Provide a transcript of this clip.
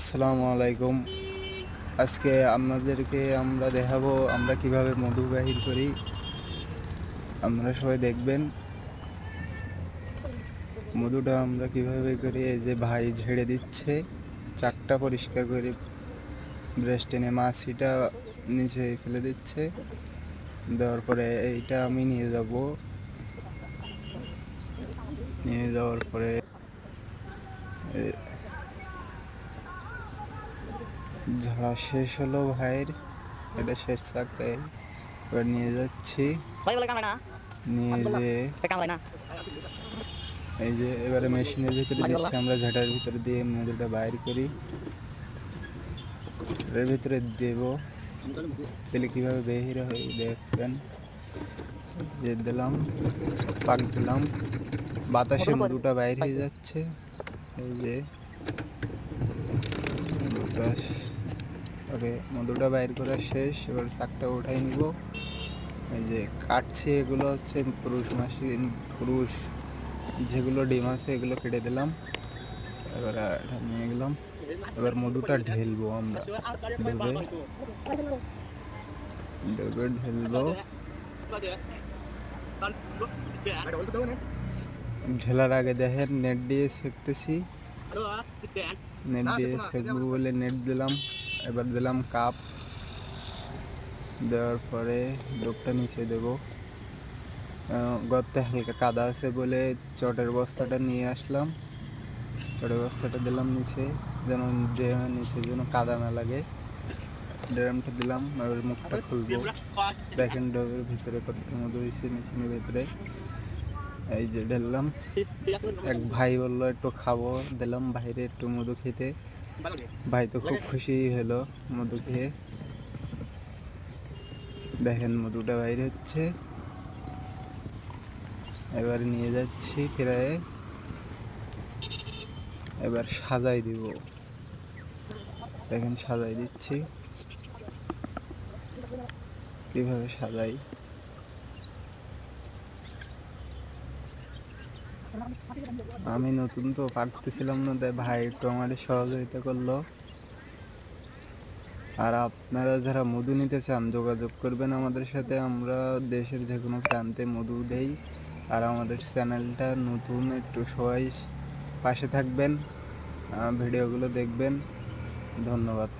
আসসালামু আলাইকুম। আজকে আপনাদেরকে আমরা দেখাবো আমরা কীভাবে মধু বাহির করি। আপনারা সবাই দেখবেন। মধুটা আমরা কীভাবে করি, এই যে ভাই ঝেড়ে দিচ্ছে, চাকটা পরিষ্কার করে ব্রেস্ট টেনে মাছিটা নিচে ফেলে দিচ্ছে। দেওয়ার পরে এইটা আমি নিয়ে যাব। নিয়ে যাওয়ার পরে ঝাড়া শেষ হলো ভাইয়ের। এটা শেষ চাকটা এবার নিয়ে যাচ্ছি। নিয়ে যে এই যে এবারে মেশিনের ভিতরে দিচ্ছি আমরা ঝাঁটার ভিতরে দিয়ে মধুটা বাইর করি। এর ভিতরে দেব। তাহলে কীভাবে বেহির হয়ে দেখবেন। যে দিলাম পাক দিলাম। বাতাসে মধুটা বাইর হয়ে যাচ্ছে। এই যে মধুটা ওকে মধুটা বাইর করা শেষ, এবার শাকটা উঠাই নিব। এই যে কাটছে এগুলো হচ্ছে পুরুষ মাসি, পুরুষ যেগুলো ডিম আছে এগুলো কেটে দিলাম। এবার নিয়ে গেলাম এবার মধুটা ঢেলবো আমরা। ডেবে ডেবে ঢেলবো। ঢেলার আগে দেখেন, নেট দিয়ে সেঁকতেছি নেট দিয়ে সেঁকবো বলে নেট দিলাম এবার দিলাম কাপ দেওয়ার পরে ডোকটা নিচে দেব। গর্তে হালকা কাদা আছে বলে চটের বস্তাটা নিয়ে আসলাম। চটের বস্তাটা দিলাম নিচে যেন ড্রামের নিচে যেন কাদা না লাগে। ড্রামটা দিলাম এবার মুখটা খুলবো। দেখেন ডবের ভিতরে কত মধু হয়েছে মেশিনের ভিতরে। এই যে ঢেললাম এক ভাই বলল, একটু খাব। দিলাম বাইরে একটু মধু খেতে। ভাই তো খুব খুশি হলো মধু খেয়ে। দেখেন মধুটা বাইরে হচ্ছে। এবার নিয়ে যাচ্ছি ফেরায় এবার সাজাই দিব। দেখেন সাজাই দিচ্ছি। কীভাবে সাজাই? আমি নতুন তো পারতেছিলাম না তাই ভাই একটু আমার সহযোগিতা করল। আর আপনারা যারা মধু নিতে চান, যোগাযোগ করবেন আমাদের সাথে। আমরা দেশের যে কোনো প্রান্তে মধু দেই। আর আমাদের চ্যানেলটা নতুন, একটু সবাই পাশে থাকবেন ভিডিওগুলো দেখবেন। ধন্যবাদ।